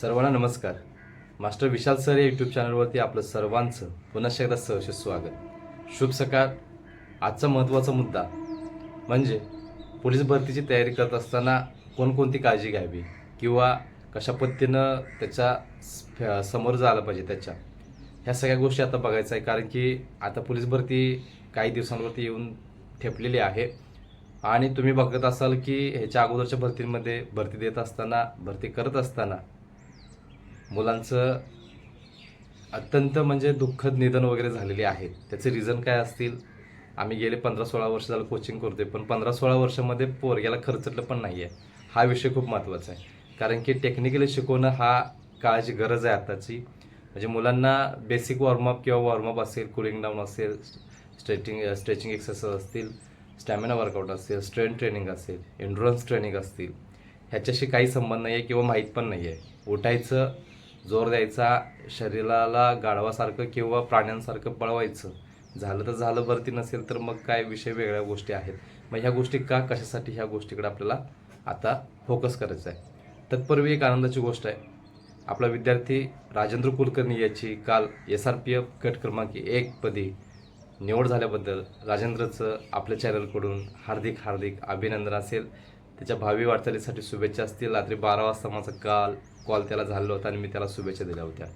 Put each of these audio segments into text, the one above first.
सर्वांना नमस्कार. Master Vishal sir या यूट्यूब चॅनलवरती आपलं सर्वांचं पुन्हा एकदा सहर्ष स्वागत. शुभ सकाळ. आजचा महत्त्वाचा मुद्दा म्हणजे पोलीस भरतीची तयारी करत असताना कोणकोणती काळजी घ्यावी किंवा कशा पद्धतीनं त्याच्यासमोर जायला पाहिजे त्याच्या. ह्या सगळ्या गोष्टी आता बघायचं आहे कारण की आता पोलीस भरती काही दिवसांवरती येऊन ठेपलेली आहे. आणि तुम्ही बघत असाल की ह्याच्या अगोदरच्या भरतीमध्ये भरती देत असताना भरती करत असताना मुलांचं अत्यंत म्हणजे दुःखद निधन वगैरे झालेले आहेत. त्याचे रिझन काय असतील? आम्ही गेले पंधरा सोळा वर्ष झालं कोचिंग करतोय पण पंधरा सोळा वर्षामध्ये पोरग्याला खर्चटलं पण नाही आहे हा विषय खूप महत्त्वाचा आहे. कारण की टेक्निकली शिकवणं हा काळाची गरज आहे आताची. म्हणजे मुलांना बेसिक वॉर्मअप किंवा वॉर्मअप असेल कुलिंग डाऊन असेल स्ट्रेचिंग स्ट्रेचिंग एक्सरसाइज असतील स्टॅमिना वर्कआउट असेल स्ट्रेंथ ट्रेनिंग असेल एन्ड्युरन्स ट्रेनिंग असतील ह्याच्याशी काही संबंध नाही आहे किंवा माहीत पण नाही आहे उठायचं जोर द्यायचा शरीराला गाढवासारखं किंवा प्राण्यांसारखं पळवायचं. झालं तर झालं भरती नसेल तर मग काय विषय वेगळ्या गोष्टी आहेत. मग ह्या गोष्टी का कशासाठी ह्या गोष्टीकडे आपल्याला आता फोकस करायचं आहे? तत्पूर्वी एक आनंदाची गोष्ट आहे. आपला विद्यार्थी राजेंद्र कुलकर्णी याची काल एस आर पी एफ गट क्रमांक एक पदी निवड झाल्याबद्दल राजेंद्रचं आपल्या चॅनलकडून हार्दिक हार्दिक अभिनंदन असेल. त्याच्या भावी वाटचालीसाठी शुभेच्छा असतील. रात्री बारा वाजता माझा काल कॉल त्याला झालेला होता आणि मी त्याला शुभेच्छा दिल्या होत्या.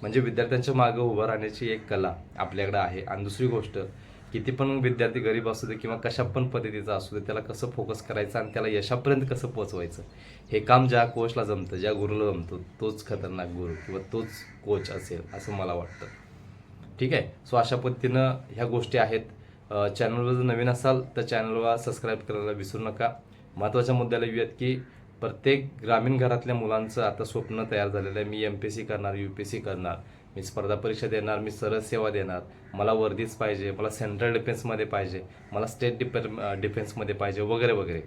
म्हणजे विद्यार्थ्यांच्या मागं उभं राहण्याची एक कला आपल्याकडे आहे. आणि दुसरी गोष्ट किती पण विद्यार्थी गरीब असू दे किंवा कशा पण पद्धतीचा असू दे त्याला कसं फोकस करायचं आणि त्याला यशापर्यंत कसं पोचवायचं हे काम ज्या कोचला जमतं ज्या गुरुला जमतं तोच खतरनाक गुरु किंवा तोच कोच असेल असं मला वाटतं. ठीक आहे? सो अशा पद्धतीनं ह्या गोष्टी आहेत. चॅनलवर जर नवीन असाल तर चॅनलला सबस्क्राईब करायला विसरू नका. महत्त्वाच्या मुद्द्याला येऊयात की प्रत्येक ग्रामीण घरातल्या मुलांचं आता स्वप्न तयार झालेलं आहे. मी एम पी एस सी करणार यू पी सी करणार. मी स्पर्धा परीक्षा देणार मी सरळ सेवा देणार. मला वर्दीच पाहिजे मला सेंट्रल डिफेन्समध्ये पाहिजे मला स्टेट डिफे डिफेन्समध्ये पाहिजे वगैरे वगैरे.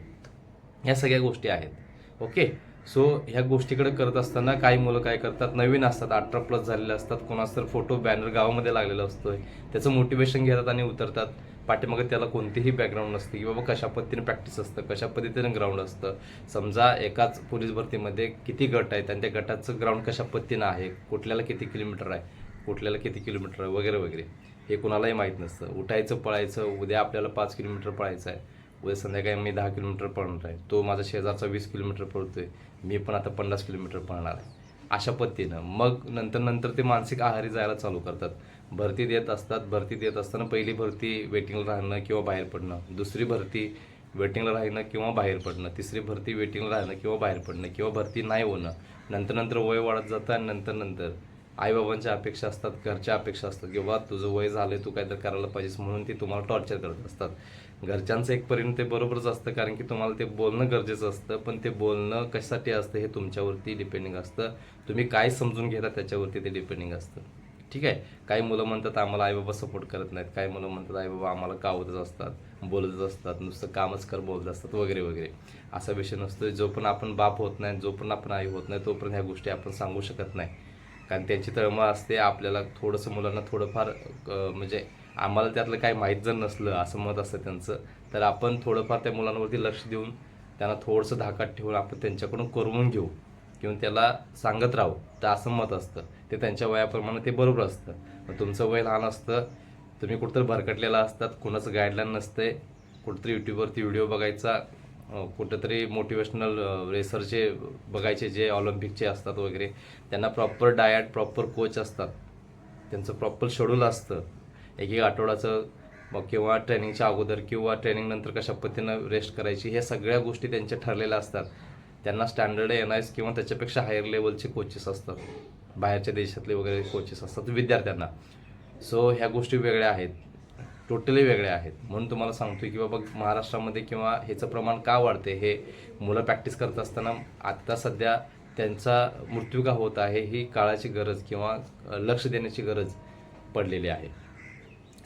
ह्या सगळ्या गोष्टी आहेत. ओके सो ह्या गोष्टीकडे करत असताना काही मुलं काय करतात? नवीन असतात. अठरा प्लस झालेले असतात. कोणास तर फोटो बॅनर गावामध्ये लागलेला असतोय. त्याचं मोटिवेशन घेतात आणि उतरतात. पाठीमागे त्याला कोणतीही बॅकग्राऊंड नसते की बाबा कशा पद्धतीने प्रॅक्टिस असतं कशा पद्धतीने ग्राउंड असतं. समजा एकाच पोलीस भरतीमध्ये किती गट आहेत आणि त्या गटाचं ग्राउंड कशा पद्धतीनं आहे कुठल्याला किती किलोमीटर आहे कुठल्याला किती किलोमीटर आहे वगैरे वगैरे. हे कुणालाही माहीत नसतं. उठायचं पळायचं उद्या आपल्याला पाच किलोमीटर पळायचं आहे. उद्या संध्याकाळी मी दहा किलोमीटर पळणार आहे. तो माझा शेजारचा वीस किलोमीटर पळतोय. मी पण आता पन्नास किलोमीटर पळणार आहे. अशा पद्धतीनं. मग नंतर नंतर ते मानसिक आहारी जायला चालू करतात. भरती देत असतात. भरती देत असताना पहिली भरती वेटिंगला राहणं किंवा बाहेर पडणं. दुसरी भरती वेटिंगला राहणं किंवा बाहेर पडणं. तिसरी भरती वेटिंगला राहणं किंवा बाहेर पडणं किंवा भरती नाही होणं. नंतर नंतर वय वाढत जातं आणि नंतर नंतर आईबाबांच्या अपेक्षा असतात घरच्या अपेक्षा असतात किंवा तुझं वय झालं तू काहीतरी करायला पाहिजेस म्हणून ते तुम्हाला टॉर्चर करत असतात. घरच्यांचं एक परिणाम ते बरोबरच असतं कारण की तुम्हाला ते बोलणं गरजेचं असतं. पण ते बोलणं कशासाठी असतं हे तुमच्यावरती डिपेंडिंग असतं. तुम्ही काय समजून घेता त्याच्यावरती ते डिपेंडिंग असतं. ठीक आहे? काही मुलं म्हणतात आम्हाला आईबाबा सपोर्ट करत नाहीत. काही मुलं म्हणतात आईबाबा आम्हाला कावतच असतात बोलतच असतात नुसतं कामच कर बोलत असतात वगैरे वगैरे. असा विषय नसतो जो पण आपण बाप होत नाही जो पण आपण आई होत नाही तोपर्यंत ह्या गोष्टी आपण सांगू शकत नाही. कारण त्यांची तळमळ असते आपल्याला थोडंसं मुलांना थोडंफार म्हणजे आम्हाला त्यातलं काही माहीत जर नसलं असं मत असतं त्यांचं तर आपण थोडंफार त्या मुलांवरती लक्ष देऊन त्यांना थोडंसं धाकात ठेवून आपण त्यांच्याकडून करवून घेऊ. किंवा त्याला सांगत राहू तर असं मत असतं. ते त्यांच्या वयाप्रमाणे ते बरोबर असतं. मग तुमचं वय लहान असतं तुम्ही कुठंतरी भरकटलेला असतात कुणाचं गाईडलाईन नसते कुठंतरी यूट्यूबवरती व्हिडिओ बघायचा कुठंतरी मोटिवेशनल रेसरचे बघायचे जे ऑलिम्पिकचे असतात वगैरे त्यांना प्रॉपर डायट प्रॉपर कोच असतात. त्यांचं प्रॉपर शेड्यूल असतं. एक एक आठवड्याचं मग किंवा ट्रेनिंगच्या अगोदर किंवा ट्रेनिंगनंतर कशा पद्धतीनं रेस्ट करायची ह्या सगळ्या गोष्टी त्यांच्या ठरलेल्या असतात. त्यांना स्टँडर्ड एन आय एस किंवा त्याच्यापेक्षा हायर लेवलचे कोचेस असतात. बाहेरच्या देशातले वगैरे कोचेस असतात विद्यार्थ्यांना. सो ह्या गोष्टी वेगळ्या आहेत. टोटली वेगळ्या आहेत. म्हणून तुम्हाला सांगतोय की बाबा महाराष्ट्रामध्ये किंवा ह्याचं प्रमाण का वाढते हे मुलं प्रॅक्टिस करत असताना आत्ता सध्या त्यांचा मृत्यू का होत आहे ही काळाची गरज किंवा लक्ष देण्याची गरज पडलेली आहे.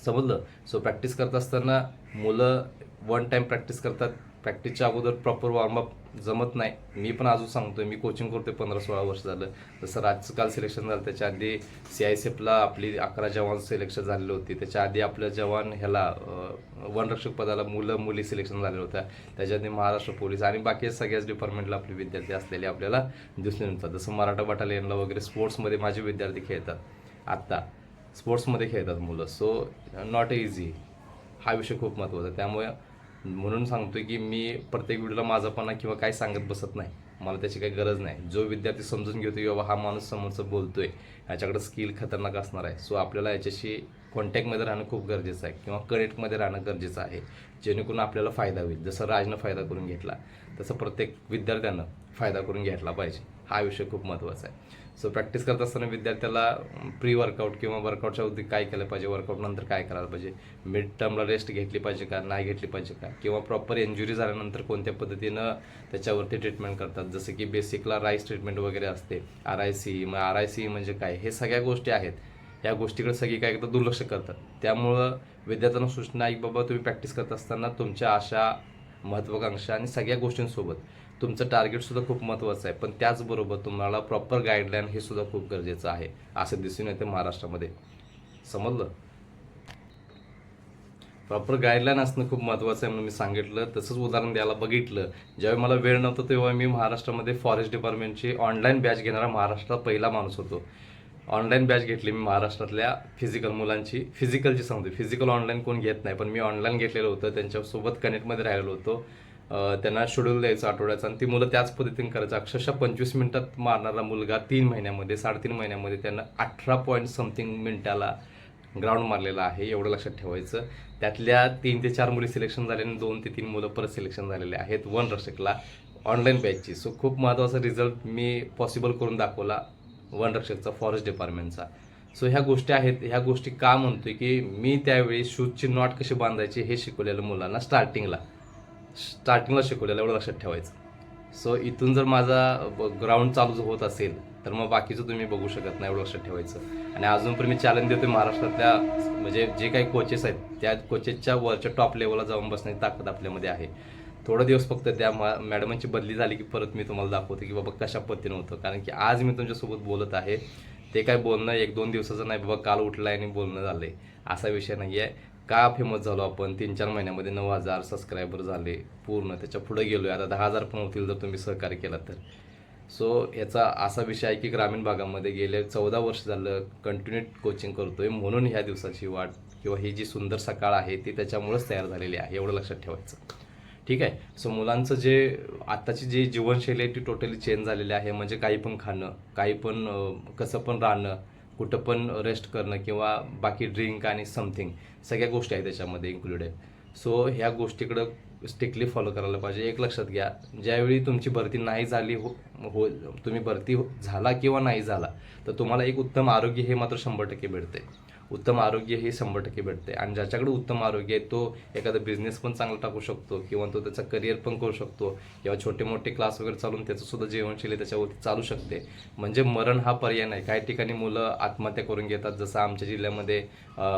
समजलं? सो प्रॅक्टिस करत असताना मुलं वन टाईम प्रॅक्टिस करतात. प्रॅक्टिसच्या अगोदर प्रॉपर वॉर्मअप जमत नाही. मी पण अजून सांगतोय मी कोचिंग करतोय पंधरा सोळा वर्ष झालं. जसं राजचं काल सिलेक्शन झालं त्याच्या आधी सी आय सी एफला आपली अकरा जवान सिलेक्शन झालेले होती. त्याच्या आधी आपलं जवान ह्याला वनरक्षक पदाला मुलं मुली सिलेक्शन झालेलं होतं त्याच्या आधी महाराष्ट्र पोलीस आणि बाकी सगळ्याच डिपार्टमेंटला आपले विद्यार्थी असलेले आपल्याला दिसून येतात. जसं मराठा बटालियनला वगैरे स्पोर्ट्समध्ये माझे विद्यार्थी खेळतात. आत्ता स्पोर्ट्समध्ये खेळतात मुलं. सो नॉट इझी हा विषय खूप महत्त्वाचा त्यामुळे म्हणून सांगतोय की मी प्रत्येक व्हिडिओला माझापणा किंवा काय सांगत बसत नाही. मला त्याची काही गरज नाही. जो विद्यार्थी समजून घेतो की बाबा हा माणूस समोरचं बोलतोय ह्याच्याकडे स्किल खतरनाक असणार आहे. सो आपल्याला याच्याशी कॉन्टॅक्टमध्ये राहणं खूप गरजेचं आहे किंवा कनेक्टमध्ये राहणं गरजेचं आहे. जेणेकरून आपल्याला फायदा होईल. जसं राजनं फायदा करून घेतला तसं प्रत्येक विद्यार्थ्यानं फायदा करून घेतला पाहिजे. हा विषय खूप महत्त्वाचा आहे. सो प्रॅक्टिस करत असताना विद्यार्थ्याला प्री वर्कआउट किंवा वर्कआउटच्या अगदी काय केलं पाहिजे वर्कआउट नंतर काय करायला पाहिजे मिड टर्मला रेस्ट घेतली पाहिजे का नाही घेतली पाहिजे का किंवा प्रॉपर इंजुरी झाल्यानंतर कोणत्या पद्धतीनं त्याच्यावरती ट्रीटमेंट करतात? जसं की बेसिकला राईस ट्रीटमेंट वगैरे असते आर आय सी मग आर आय सी म्हणजे काय? हे सगळ्या गोष्टी आहेत. या गोष्टीकडे सगळी काय करतात दुर्लक्ष करतात. त्यामुळं विद्यार्थ्यांना सूचना एक बाबा तुम्ही प्रॅक्टिस करत असताना तुमच्या आशा महत्त्वाकांक्षा आणि सगळ्या गोष्टींसोबत तुमचं टार्गेटसुद्धा खूप महत्त्वाचं आहे. पण त्याचबरोबर तुम्हाला प्रॉपर गाईडलाईन हे सुद्धा खूप गरजेचं आहे असं दिसून येते महाराष्ट्रामध्ये. समजलं? प्रॉपर गाईडलाईन असणं खूप महत्त्वाचं आहे म्हणून मी सांगितलं. तसंच उदाहरण द्यायला बघितलं. ज्यावेळी मला वेळ नव्हतं तेव्हा मी महाराष्ट्रामध्ये फॉरेस्ट डिपार्टमेंटची ऑनलाईन बॅच घेणारा महाराष्ट्रात पहिला माणूस होतो. ऑनलाईन बॅच घेतली मी महाराष्ट्रातल्या फिजिकल मुलांची. फिजिकलची सांगते फिजिकल ऑनलाईन कोण घेत नाही पण मी ऑनलाईन घेतलेलं होतं. त्यांच्यासोबत कनेक्टमध्ये राहिलेलो होतो. त्यांना शेड्यूल द्यायचं आठवड्याचं आणि ती मुलं त्याच पद्धतीने करायचं. अक्षरशः पंचवीस मिनिटात मारणारा मुलगा तीन महिन्यामध्ये साडेतीन महिन्यामध्ये त्यांना अठरा पॉईंट समथिंग मिनिटाला ग्राउंड मारलेला आहे एवढं लक्षात ठेवायचं. त्यातल्या तीन ते चार मुली सिलेक्शन झाले आणि दोन ते तीन मुलं परत सिलेक्शन झालेले आहेत वन रक्षकला ऑनलाईन बॅचची सो खूप महत्त्वाचा रिझल्ट मी पॉसिबल करून दाखवला वन रक्षकचा फॉरेस्ट डिपार्टमेंटचा सो ह्या गोष्टी आहेत ह्या गोष्टी का म्हणतोय की मी त्यावेळी शूजची नॉट कशी बांधायची हे शिकवलेलं मुलांना स्टार्टिंगला स्टार्टिंगला शिकवलेलं एवढं लक्षात ठेवायचं. सो इथून जर माझा ग्राउंड चालू होत असेल तर मग बाकीचं तुम्ही बघू शकत नाही एवढं लक्षात ठेवायचं. आणि अजून पण मी चॅलेंज देतोय महाराष्ट्रातल्या म्हणजे जे काही कोचेस आहेत त्या कोचेसच्या वरच्या टॉप लेवलला जाऊन बसण्याची ताकद आपल्यामध्ये आहे. थोडं दिवस फक्त त्या मॅडमांची बदली झाली की परत मी तुम्हाला दाखवतो की बाबा कशा पद्धतीनं होतं. कारण की आज मी तुमच्यासोबत बोलत आहे. ते काय बोलणं एक दोन दिवसाचं नाही बाबा काल उठलं आहे आणि बोलणं झालं आहे असा विषय नाही आहे का फेमस झालो आपण? तीन चार महिन्यामध्ये नऊ हजार सबस्क्रायबर झाले. पूर्ण त्याच्या पुढे आहे आता दहा हजार पण होतील जर तुम्ही सहकार्य केला तर. सो याचा असा विषय आहे की ग्रामीण भागामध्ये गेले चौदा वर्ष झालं कंटिन्यू कोचिंग करतोय. म्हणून ह्या दिवसाची वाट किंवा ही जी सुंदर सकाळ आहे ती त्याच्यामुळेच तयार झालेली आहे. एवढं लक्षात ठेवायचं. ठीक आहे? सो मुलांचं जे आत्ताची जी जीवनशैली आहे ती टोटली चेंज झालेली आहे. म्हणजे काही पण खाणं काही पण कसं पण राहणं कुठं पण रेस्ट करणं किंवा बाकी ड्रिंक आणि समथिंग सगळ्या गोष्टी आहेत त्याच्यामध्ये इन्क्लुडेड सो ह्या गोष्टीकडं स्ट्रिक्टली फॉलो करायला पाहिजे. एक लक्षात घ्या ज्यावेळी तुमची भरती नाही झाली हो हो तुम्ही भरती हो- झाला किंवा नाही झाला तर तुम्हाला एक उत्तम आरोग्य हे मात्र शंभर टक्के भेटते उत्तम आरोग्य हे शंभर टक्के भेटते आणि ज्याच्याकडे उत्तम आरोग्य आहे तो एखादा बिझनेस पण चांगला टाकू शकतो किंवा तो त्याचा करिअर पण करू शकतो किंवा छोटे मोठे क्लास वगैरे चालून त्याचंसुद्धा जीवनशैली त्याच्यावरती चालू शकते. म्हणजे मरण हा पर्याय नाही. काही ठिकाणी मुलं आत्महत्या करून घेतात. जसं आमच्या जिल्ह्यामध्ये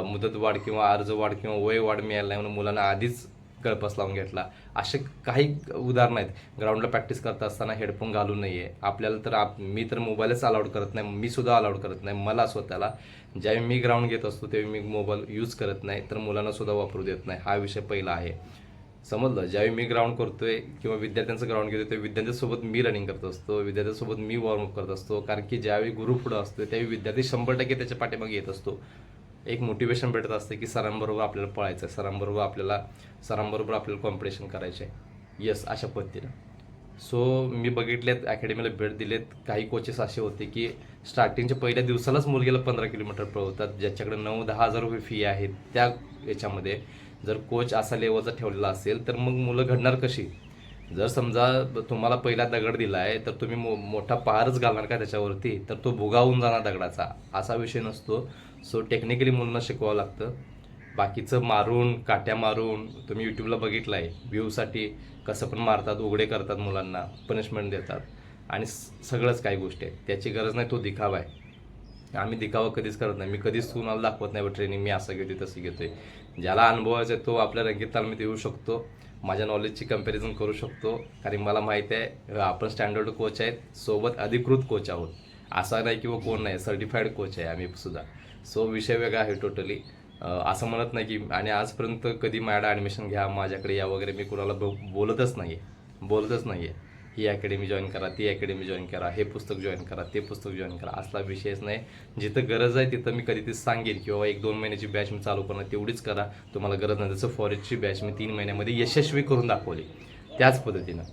मुदतवाढ किंवा अर्ज वाढ किंवा वय वाढ मिळाली नाही म्हणून मुलांना आधीच गळपास लावून घेतला. असे काही उदाहरणं आहेत. ग्राउंडला प्रॅक्टिस करत असताना हेडफोन घालू नये. आपल्याला तर आप मी तर मोबाईलच अलाउड करत नाही. मी सुद्धा अलाउड करत नाही. मला स्वतःला ज्यावेळी मी ग्राउंड घेत असतो त्यावेळी मी मोबाईल यूज करत नाही. तर मुलांना सुद्धा वापरू देत नाही. हा विषय पहिला आहे. समजलं? ज्यावेळी मी ग्राउंड करतोय किंवा विद्यार्थ्यांचं ग्राउंड घेतोय तेव्हा विद्यार्थ्यांसोबत मी रनिंग करत असतो. विद्यार्थ्यांसोबत मी वॉर्मअप करत असतो. कारण की ज्यावेळी गुरु पुढं असतो त्यावेळी विद्यार्थी शंभर टक्के त्याच्या पाठीमागे येत असतो. एक मोटिवेशन भेटत असते की सरांबरोबर आपल्याला पळायचं आहे सरांबरोबर आपल्याला सरांबरोबर आपल्याला कॉम्पिटिशन करायचं आहे. यस अशा पद्धतीनं. सो मी बघितलेत अकॅडमीला भेट दिलेत. काही कोचेस असे होते की स्टार्टिंगच्या पहिल्या दिवसालाच मुलगीला पंधरा किलोमीटर पळवतात ज्याच्याकडे नऊ दहा हजार रुपये फी आहे त्या याच्यामध्ये जर कोच असा लेवलचा ठेवलेला असेल तर मग मुलं घडणार कशी? जर समजा तुम्हाला पहिला दगड दिला आहे तर तुम्ही मो मोठा पहारच घालणार का त्याच्यावरती? तर तो भुगावून जाणार दगडाचा. असा विषय नसतो. सो टेक्निकली मुलांना शिकवावं लागतं. बाकीचं मारून काट्या मारून तुम्ही यूट्यूबला बघितलं आहे व्ह्यूसाठी कसं पण मारतात उघडे करतात मुलांना पनिशमेंट देतात. आणि सगळंच काही गोष्टी आहे त्याची गरज नाही तो दिखावा आहे. आम्ही दिखावा कधीच करत नाही. मी कधीच तुम्हाला दाखवत नाही ट्रेनिंग मी असं घेतोय तसं घेतोय. ज्याला अनुभवायचा आहे तो आपल्या रंगीत तालमीत येऊ शकतो. माझ्या नॉलेजची कंपॅरिझन करू शकतो. कारण मला माहिती आहे आपण स्टँडर्ड कोच आहेत. सोबत अधिकृत कोच आहोत. असा नाही किंवा कोण नाही सर्टिफाईड कोच आहे आम्ही सुद्धा. सो विषय वेगळा आहे टोटली असं म्हणत नाही की आणि आजपर्यंत कधी मॅडम ॲडमिशन घ्या माझ्याकडे या वगैरे मी कुणाला ब बोलतच नाही आहे बोलतच नाही आहे ही अकॅडमी जॉईन करा ती अकॅडमी जॉईन करा हे पुस्तक जॉईन करा ते पुस्तक जॉईन करा. असला विषयच नाही. जिथं गरज आहे तिथं मी कधी ते सांगेन किंवा एक दोन महिन्याची बॅच मी चालू करणार तेवढीच करा. तुम्हाला गरज नाही. जसं फॉरेस्टची बॅच मी तीन महिन्यामध्ये यशस्वी करून दाखवली. त्याच पद्धतीनं.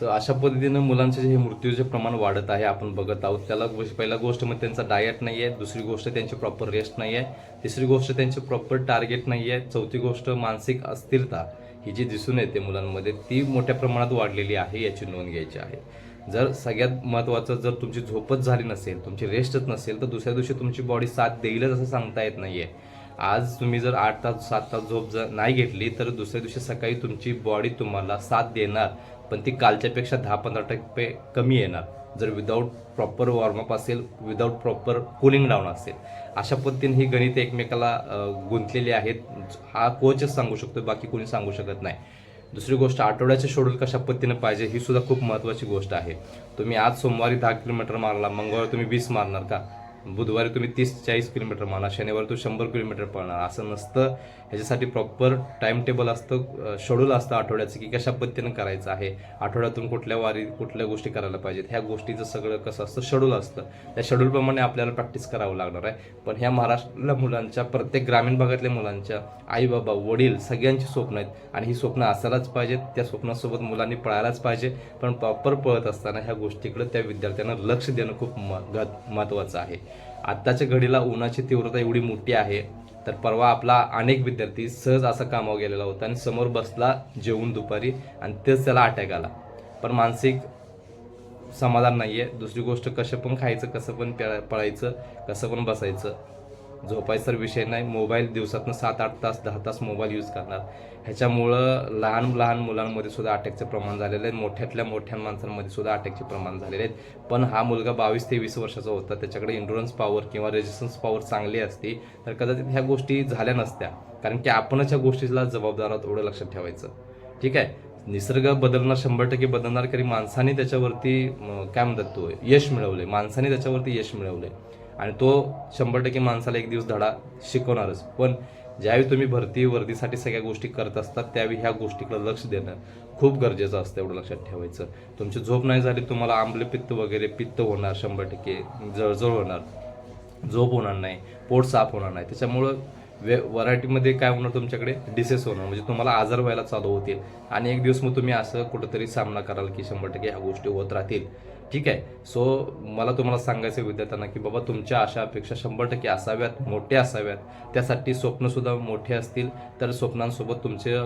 सो अशा पद्धतीनं मुलांचे जे हे मृत्यूचे प्रमाण वाढत आहे आपण बघत आहोत. त्याला गोष्ट पहिला गोष्ट म्हणजे त्यांचा डायट नाही आहे दुसरी गोष्ट त्यांची प्रॉपर रेस्ट नाही आहे तिसरी गोष्ट त्यांचे प्रॉपर टार्गेट नाही आहे चौथी गोष्ट मानसिक अस्थिरता ही जी दिसून येते मुलांमध्ये ती मोठ्या प्रमाणात वाढलेली आहे याची नोंद घ्यायची आहे. जर सगळ्यात महत्त्वाचं जर तुमची झोपच झाली नसेल तुमची रेस्टच नसेल तर दुसऱ्या दिवशी तुमची बॉडी साथ देईलच असं सांगता येत नाही आहे आज तुम्ही जर आठ तास सात तास झोप जर नाही घेतली तर दुसऱ्या दिवशी सकाळी तुमची बॉडी तुम्हाला साथ देणार. पण ती कालच्यापेक्षा दहा पंधरा टक्के कमी येणार. जर विदाऊट प्रॉपर वॉर्मअप असेल विदाऊट प्रॉपर कुलिंग डाऊन असेल. अशा पद्धतीने ही गणित एकमेकाला गुंतलेली आहेत. हा कोचच सांगू शकतो बाकी कोणी सांगू शकत नाही. दुसरी गोष्ट आठवड्याचे शेड्यूल कशा पद्धतीने पाहिजे ही सुद्धा खूप महत्त्वाची गोष्ट आहे. तुम्ही आज सोमवारी दहा किलोमीटर मारला मंगळवारी तुम्ही वीस मारणार का? बुधवारी तुम्ही तीस चाळीस किलोमीटर म्हणा शनिवारी तो शंभर किलोमीटर पळणार. असं नसतं. ह्याच्यासाठी प्रॉपर टाइम टेबल असतं शेड्यूल असतं आठवड्याचं की कशा पद्धतीनं करायचं आहे. आठवड्यातून कुठल्या वारी कुठल्या गोष्टी करायला पाहिजेत. ह्या गोष्टीचं सगळं कसं असतं? शेड्यूल असतं. त्या शेड्यूलप्रमाणे आपल्याला प्रॅक्टिस करावं लागणार आहे. पण ह्या महाराष्ट्रातल्या मुलांच्या प्रत्येक ग्रामीण भागातल्या मुलांच्या आई बाबा वडील सगळ्यांची स्वप्न आहेत. आणि ही स्वप्न असायलाच पाहिजेत. त्या स्वप्नासोबत मुलांनी पळायलाच पाहिजे. पण प्रॉपर पळत असताना ह्या गोष्टीकडे त्या विद्यार्थ्यांना लक्ष देणं खूप महत्त्वाचं आहे. आत्ताच्या घडीला उन्हाची तीव्रता एवढी मोठी आहे तर परवा आपला अनेक विद्यार्थी सहज असा कामावर गेलेला होता आणि समोर बसला जेवून दुपारी आणि तेच त्याला अटॅक आला. पण मानसिक समाधान नाही आहे दुसरी गोष्ट कसं पण खायचं कसं पण पळायचं कसं पण बसायचं. झोपायचा विषय नाही. मोबाईल दिवसातनं सात आठ तास दहा तास मोबाईल यूज करणार. ह्याच्यामुळं लहान लहान मुलांमध्ये सुद्धा अटॅकचं प्रमाण झालेलं आहे. मोठ्यातल्या मोठ्या माणसांमध्ये सुद्धा अटॅकचे प्रमाण झालेले आहेत. पण हा मुलगा बावीस ते वीस वर्षाचा होता. त्याच्याकडे इंडुरन्स पॉवर किंवा रेजिस्टन्स पॉवर चांगली असती तर कदाचित ह्या गोष्टी झाल्या नसत्या. कारण की आपणच ह्या गोष्टीला जबाबदार आहोत एवढं लक्षात ठेवायचं. ठीक आहे? निसर्ग बदलणार शंभर टक्के बदलणार कारण माणसाने त्याच्यावरती काय म्हणतात तो? यश मिळवले माणसाने त्याच्यावरती यश मिळवले आणि तो शंभर टक्के माणसाला एक दिवस धडा शिकवणारच. पण ज्यावेळी तुम्ही भरती वर्दीसाठी सगळ्या गोष्टी करत असतात त्यावेळी ह्या गोष्टीकडे लक्ष देणं खूप गरजेचं असतं एवढं लक्षात ठेवायचं. तुमची झोप नाही झाली तुम्हाला आंबले पित्त वगैरे पित्त होणार शंभर टक्के जळजळ होणार. झोप होणार नाही पोट साफ होणार नाही. त्याच्यामुळं वे व्हरायटीमध्ये काय होणार तुमच्याकडे? डिसेस होणार. म्हणजे तुम्हाला आजार व्हायला चालू होतील. आणि एक दिवस मग तुम्ही असं कुठंतरी सामना कराल की शंभर टक्के ह्या गोष्टी होत राहतील. ठीक आहे. सो मला तुम्हाला सांगायचं आहे विद्यार्थ्यांना की बाबा तुमच्या अशा अपेक्षा शंभर टक्के असाव्यात मोठ्या असाव्यात. त्यासाठी स्वप्नसुद्धा मोठे असतील. तर स्वप्नांसोबत तुमचे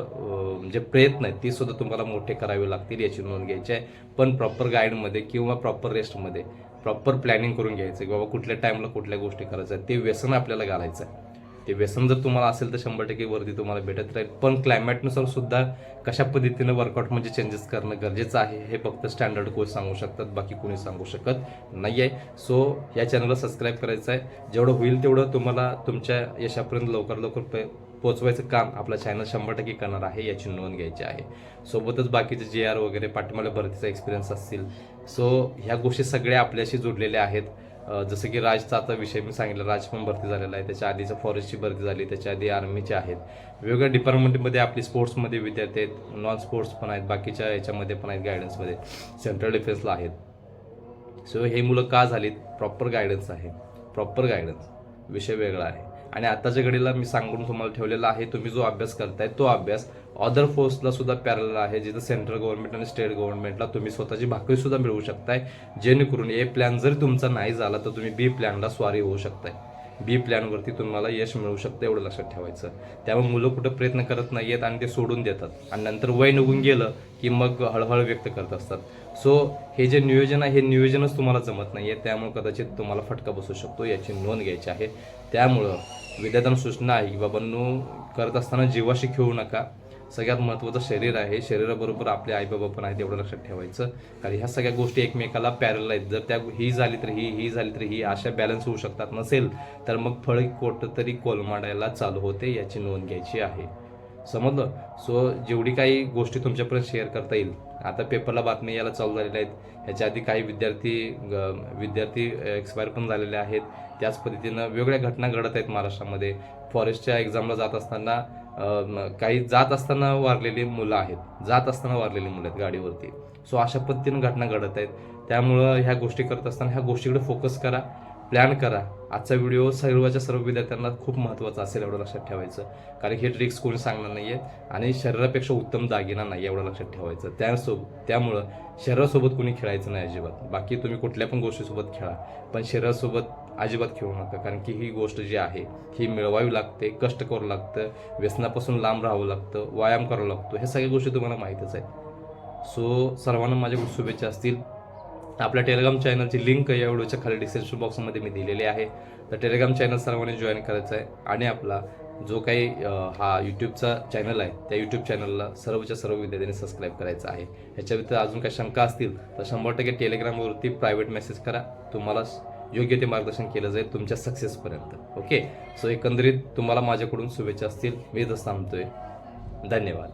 जे प्रयत्न आहेत ते सुद्धा तुम्हाला मोठे करावे लागतील याची नोंद घ्यायची आहे. पण प्रॉपर गाईडमध्ये किंवा प्रॉपर रेस्टमध्ये प्रॉपर प्लॅनिंग करून घ्यायचं की बाबा कुठल्या टाईमला कुठल्या गोष्टी करायच्या ते व्यसन आपल्याला घालायचं आहे. ते व्यसन जर तुम्हाला असेल तर शंभर टक्के वरती तुम्हाला भेटत राहील. पण क्लायमेटनुसार सुद्धा कशा पद्धतीनं वर्कआउट म्हणजे चेंजेस करणं गरजेचं आहे हे फक्त स्टँडर्ड कोच सांगू शकतात बाकी कोणी सांगू शकत नाही आहे सो या चॅनलला सबस्क्राईब करायचं आहे. जेवढं होईल तेवढं तुम्हाला तुमच्या यशापर्यंत लवकर लवकर पोचवायचं काम आपला चॅनल शंभर टक्के करणार आहे याची नोंद घ्यायची आहे. सोबतच बाकीचे जे आर वगैरे पाठिंबाला भरतीचा एक्सपिरियन्स असतील. सो ह्या गोष्टी सगळ्या आपल्याशी जोडलेल्या आहेत. जसं की राजचा आता विषय मी सांगितलं राज पण भरती झालेला आहे त्याच्या आधीचं फॉरेस्टची भरती झाली त्याच्या आधी आर्मीचे आहेत. वेगवेगळ्या डिपार्टमेंटमध्ये आपली स्पोर्ट्समध्ये विद्यार्थी आहेत नॉन स्पोर्ट्स पण आहेत बाकीच्या याच्यामध्ये पण आहेत गायडन्समध्ये सेंट्रल डिफेन्सला आहेत. सो हे मुलं का झालीत? प्रॉपर गायडन्स आहे. प्रॉपर गायडन्स विषय वेगळा आहे. आणि आताच्या घडीला मी सांगून तुम्हाला ठेवलेला आहे तुम्ही जो अभ्यास करताय तो अभ्यास अदर फोर्सला सुद्धा पॅरल आहे जिथं सेंट्रल गव्हर्नमेंट आणि स्टेट गव्हर्नमेंटला तुम्ही स्वतःची भाकरी सुद्धा मिळवू शकताय. जेणेकरून ए प्लॅन जरी तुमचा नाही झाला तर तुम्ही बी प्लॅनला स्वारी होऊ शकताय. बी प्लॅनवरती तुम्हाला यश मिळू शकतं एवढं लक्षात ठेवायचं. त्यामुळे मुलं कुठं प्रयत्न करत नाही आहेत आणि ते सोडून देतात. आणि नंतर वय निघून गेलं की मग हळहळ व्यक्त करत असतात. सो हे जे नियोजन आहे हे नियोजनच तुम्हाला जमत नाही आहे त्यामुळे कदाचित तुम्हाला फटका बसू शकतो याची नोंद घ्यायची आहे. त्यामुळं विद्यार्थ्यांना सूचना आहे की बाबांनो करत असताना जीवाशी खेळू नका. सगळ्यात महत्त्वाचं शरीर आहे. शरीराबरोबर आपले आईबाबा पण आहेत एवढं लक्षात ठेवायचं. कारण ह्या सगळ्या गोष्टी एकमेकाला पॅरल आहेत. जर त्या ही झाली तर ही ही झाली तर ही अशा बॅलन्स होऊ शकतात नसेल तर मग फळ कुठंतरी तरी कोलमाडायला चालू होते याची नोंद घ्यायची आहे. समजलं? सो जेवढी काही गोष्टी तुमच्यापर्यंत शेअर करता येईल. आता पेपरला बातमी यायला चालू झालेल्या आहेत. ह्याच्या आधी काही विद्यार्थी ग- विद्यार्थी एक्सपायर पण झालेले आहेत. त्याच पद्धतीनं वेगळ्या घटना घडत आहेत महाराष्ट्रामध्ये. फॉरेस्टच्या एक्झामला जात असताना काही जात असताना वारलेली मुलं आहेत. जात असताना वारलेली मुलं आहेत गाडीवरती. सो अशा पद्धतीनं घटना घडत आहेत. त्यामुळं ह्या गोष्टी करत असताना ह्या गोष्टीकडे फोकस करा प्लॅन करा. आजचा व्हिडिओ सर्वच्या सर्व विद्यार्थ्यांना खूप महत्त्वाचा असेल एवढं लक्षात ठेवायचं. कारण हे ट्रिक्स कोणी सांगणार नाही आहे आणि शरीरापेक्षा उत्तम दागिना नाही एवढं लक्षात ठेवायचं. त्यासोबत त्यामुळं शरीरासोबत कोणी खेळायचं नाही अजिबात. बाकी तुम्ही कुठल्या पण गोष्टीसोबत खेळा. पण शरीरासोबत अजिबात खेळू नका. कारण की ही गोष्ट जी आहे ही मिळवावी लागते कष्ट करावं लागतं व्यसनापासून लांब राहावं लागतं व्यायाम करावा लागतो ह्या सगळ्या गोष्टी तुम्हाला माहीतच आहेत. सो सर्वांना माझ्या शुभेच्छा असतील. आपल्या टेलिग्राम चॅनलची लिंक या व्हिडिओच्या खाली डिस्क्रिप्शन बॉक्समध्ये मी दिलेली आहे. तर टेलिग्राम चॅनल सर्वांनी जॉईन करायचं आहे आणि आपला जो काही हा यूट्यूबचा चॅनल आहे त्या यूट्यूब चॅनलला सर्वच्या सर्व विद्यार्थ्यांनी सबस्क्राईब करायचं आहे. ह्याच्या व्यतिरिक्त अजून काही शंका असतील तर शंभर टक्के टेलिग्रामवरती प्रायव्हेट मेसेज करा. तुम्हाला योग्य ते मार्गदर्शन केलं जाईल तुमच्या सक्सेसपर्यंत ओके सो एकंदरीत तुम्हाला माझ्याकडून शुभेच्छा असतील. मी इथंच थांबतोय धन्यवाद.